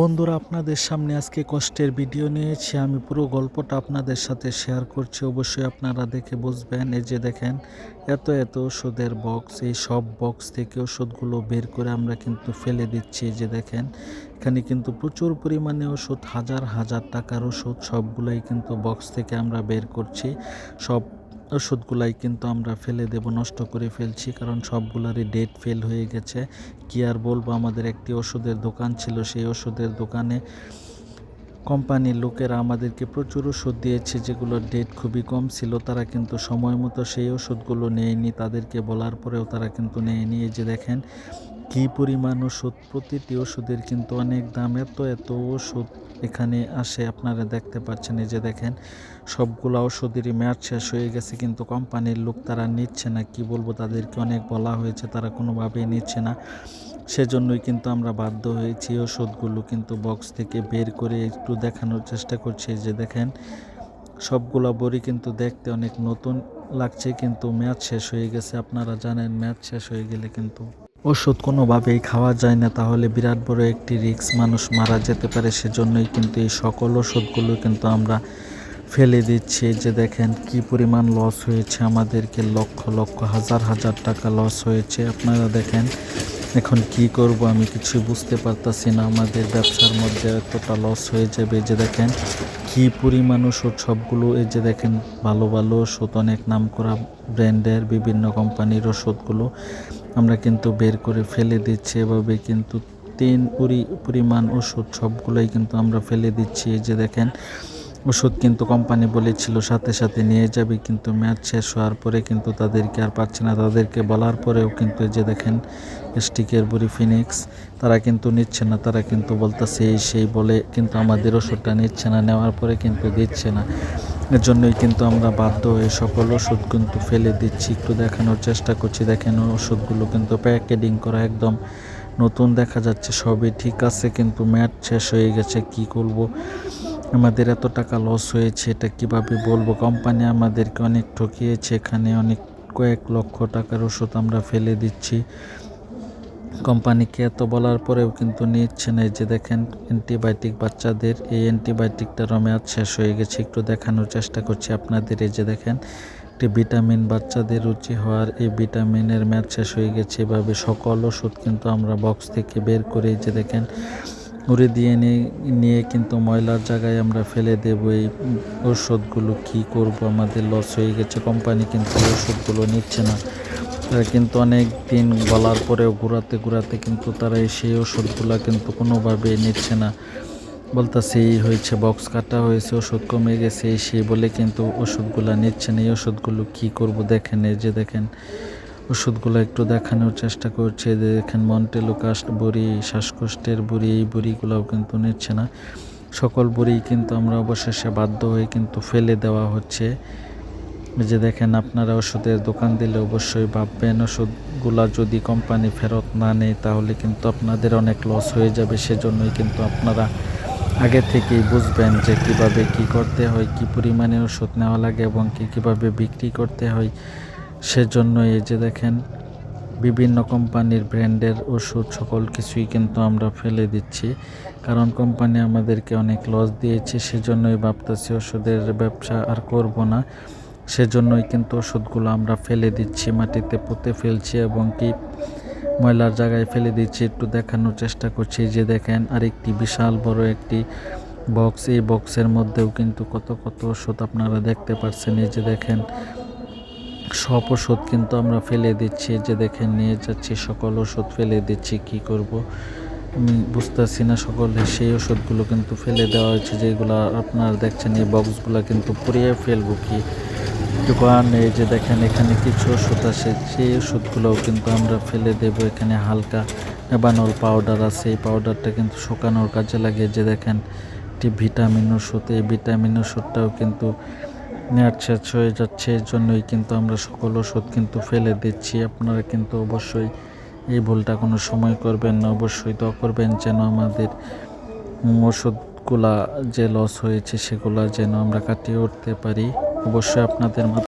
বন্ধুরা, আপনাদের সামনে আজকে কষ্টের ভিডিও নিয়েছি আমি পুরো গল্পটা আপনাদের সাথে শেয়ার করছি। অবশ্যই আপনারা দেখে বুঝবেন। এই যে দেখেন, এত এত ওষুধের বক্স এই সব বক্স থেকে ওষুধগুলো বের করে আমরা কিন্তু ফেলে দিচ্ছি। এই যে দেখেন, এখানে কিন্তু প্রচুর পরিমাণে ওষুধ, হাজার হাজার টাকার ওষুধ সবগুলোই কিন্তু বক্স থেকে আমরা বের করছি। সব ওষুধগুলাই কিন্তু আমরা ফেলে দেব, নষ্ট করে ফেলছি, কারণ সবগুলারই ডেট ফেল হয়ে গেছে। কি আর বলব, আমাদের একটি ওষুধের দোকান ছিল, সেই ওষুধের দোকানে কোম্পানির লোকেরা আমাদেরকে প্রচুর ওষুধ দিয়েছে, যেগুলোর ডেট খুবই কম ছিল, তারা কিন্তু সময় মতো সেই ওষুধগুলো নেয়নি, তাদেরকে বলার পরেও তারা কিন্তু নেয়নি। এই যে দেখেন কী পরিমাণ ওষুধ? প্রতিটি ওষুধের কিন্তু অনেক দাম। এত এত ওষুধ এখানে আসে, আপনারা দেখতে পাচ্ছেন। এই যে দেখেন, সবগুলো ওষুধেরই মেয়াদ শেষ হয়ে গেছে, কিন্তু কোম্পানির লোক তারা নিচ্ছে না। কি বলব, তাদেরকে অনেক বলা হয়েছে, তারা কোনোভাবেই নিচ্ছে না। সেজন্যই কিন্তু আমরা বাধ্য হয়েছি ওষুধগুলো কিন্তু বক্স থেকে বের করে একটু দেখানোর চেষ্টা করছি। যে দেখেন, সবগুলো বড়ি কিন্তু দেখতে অনেক নতুন লাগছে, কিন্তু ম্যাচ শেষ হয়ে গেছে। আপনারা জানেন, ম্যাচ শেষ হয়ে গেলে কিন্তু ওষুধ কোনোভাবেই খাওয়া যায় না, তাহলে বিরাট বড় একটি রিস্ক। মানুষ মারা যেতে পারে সেজন্যই কিন্তু এই সকল ওষুধগুলো কিন্তু আমরা ফেলে দিচ্ছি। যে দেখেন কি পরিমাণ লস হয়েছে, আমাদেরকে লক্ষ লক্ষ, হাজার হাজার টাকা লস হয়েছে। আপনারা দেখেন এখন কি করব, আমি কিছু বুঝতে পারতাছি না। আমাদের ব্যবসার মধ্যে এতটা লস হয়ে যাবে। যে দেখেন কি পরিমাণ ওষুধ সবগুলো এই যে দেখেন, ভালো ভালো ওষুধ, অনেক নাম করা ব্র্যান্ডের বিভিন্ন কোম্পানির ওষুধগুলো আমরা কিন্তু বের করে ফেলে দিচ্ছি। এভাবে কিন্তু তিন পরি, পরিমাণ ওষুধ সবগুলোই কিন্তু আমরা ফেলে দিচ্ছি। এই যে দেখেন ওষুধ কিন্তু কোম্পানি বলেছিল, সাথে সাথে নিয়ে যাবে, কিন্তু ম্যাচ শেষ হওয়ার পরে কিন্তু তাদেরকে আর পাচ্ছে না। তাদেরকে বলার পরেও কিন্তু যে দেখেন স্টিকের বুড়ি ফিনিক্স তারা কিন্তু নিচ্ছে না, তারা কিন্তু বলতেছে এই সেই বলে, কিন্তু আমাদের ওষুধটা নিচ্ছে না, নেওয়ার পরে কিন্তু দিচ্ছে না। এর জন্যই কিন্তু আমরা বাধ্য হয়ে সকল ওষুধ কিন্তু ফেলে দিচ্ছি। একটু দেখানোর চেষ্টা করছি, দেখেন ওষুধগুলো কিন্তু প্যাকেটিং করা একদম নতুন দেখা যাচ্ছে, সবই ঠিক আছে, কিন্তু ম্যাট শেষ হয়ে গেছে, কি করব? আমাদের এত টাকা লস হয়েছে, এটা কীভাবে বলব? কোম্পানি আমাদেরকে অনেক ঠকিয়েছে, এখানে অনেক কয়েক লক্ষ টাকার ওষুধ আমরা ফেলে দিচ্ছি। কোম্পানিকে এত বলার পরেও কিন্তু নিচ্ছে না। যে দেখেন অ্যান্টিবায়োটিক বাচ্চাদের, এই অ্যান্টিবায়োটিকটারও মেয়াদ শেষ হয়ে গেছে। একটু দেখানোর চেষ্টা করছি আপনাদের। এই যে দেখেন, একটি ভিটামিন বাচ্চাদের রুচি হওয়ার এই ভিটামিনের মেয়াদ শেষ হয়ে গেছে। এভাবে সকল ওষুধ কিন্তু আমরা বক্স থেকে বের করে যে দেখেন উড়ে দিয়ে নিয়ে কিন্তু ময়লার জায়গায় আমরা ফেলে দেব এই ওষুধগুলো কী করব? আমাদের লস হয়ে গেছে, কোম্পানি কিন্তু ওষুধগুলো নিচ্ছে না। তারা কিন্তু অনেক দিন বলার পরেও ঘোরাতে ঘোরাতে কিন্তু তারা এই সেই ওষুধগুলো কিন্তু কোনোভাবেই নিচ্ছে না। বলতেছে, এই হয়েছে, বক্স কাটা হয়েছে ওষুধ কমে গেছে। এই সেই বলে কিন্তু ওষুধগুলো নিচ্ছে না। এই ওষুধগুলো কী করব? দেখেন, এই যে দেখেন ওষুধগুলো একটু দেখানোর চেষ্টা করছে। দেখেন মন্টেলোকাস্ট বড়ি, শ্বাসকষ্টের বড়ি, এই বড়িগুলোও কিন্তু নিচ্ছে না। সকল বড়ি কিন্তু আমরা অবশেষে বাধ্য হয়ে কিন্তু ফেলে দেওয়া হচ্ছে। যে দেখেন, আপনারা ওষুধের দোকান দিলে অবশ্যই ভাববেন, ওষুধগুলা যদি কোম্পানি ফেরত না নেয়, তাহলে কিন্তু আপনাদের অনেক লস হয়ে যাবে। সেজন্যই কিন্তু আপনারা আগে থেকেই বুঝবেন যে কীভাবে কি করতে হয়, কি পরিমাণে ওষুধ নেওয়া লাগে এবং কি কীভাবে বিক্রি করতে হয়। সেজন্য এই যে দেখেন, বিভিন্ন কোম্পানির ব্র্যান্ডের ওষুধ সকল কিছুই কিন্তু আমরা ফেলে দিচ্ছি। কারণ কোম্পানি আমাদেরকে অনেক লস দিয়েছে, সেজন্যই ভাবতেছি ওষুধের ব্যবসা আর করব না। সেজন্যই কিন্তু ওষুধগুলো আমরা ফেলে দিচ্ছি, মাটিতে পুঁতে ফেলছি এবং কি ময়লার জায়গায় ফেলে দিচ্ছি। একটু দেখানোর চেষ্টা করছি যে দেখেন, আরেকটি বিশাল বড় একটি বক্স এই বক্সের মধ্যেও কিন্তু কত কত ওষুধ আপনারা দেখতে পাচ্ছেন এই যে দেখেন সব ওষুধ কিন্তু আমরা ফেলে দিচ্ছি, যে দেখেন নিয়ে যাচ্ছি, সকল ওষুধ ফেলে দিচ্ছি, কি করব? আমি বুঝতেছি না সকলে, সেই ওষুধগুলো কিন্তু ফেলে দেওয়া হয়েছে, যেগুলো আপনারা দেখছেন, এই বক্সগুলো কিন্তু পুড়িয়ে ফেলব কি? দোকান এই যে দেখেন, এখানে কিছু ওষুধ আছে, সেই ওষুধগুলোও কিন্তু আমরা ফেলে দেব। এখানে হালকা এবানল পাউডার আছে, এই পাউডারটা কিন্তু শুকানোর কাজে লাগে। যে দেখেন, একটি ভিটামিন ওষুধ, এই ভিটামিন ওষুধটাও কিন্তু নেট শেষ হয়ে যাচ্ছে এর জন্যই কিন্তু আমরা সকল ওষুধ কিন্তু ফেলে দিচ্ছি। আপনারা কিন্তু অবশ্যই এই ভুলটা কোনো সময় করবেন না, অবশ্যই তো করবেন যেন আমাদের ওষুধগুলা যে লস হয়েছে সেগুলা যেন আমরা কাটিয়ে উঠতে পারি। অবশ্যই আপনাদের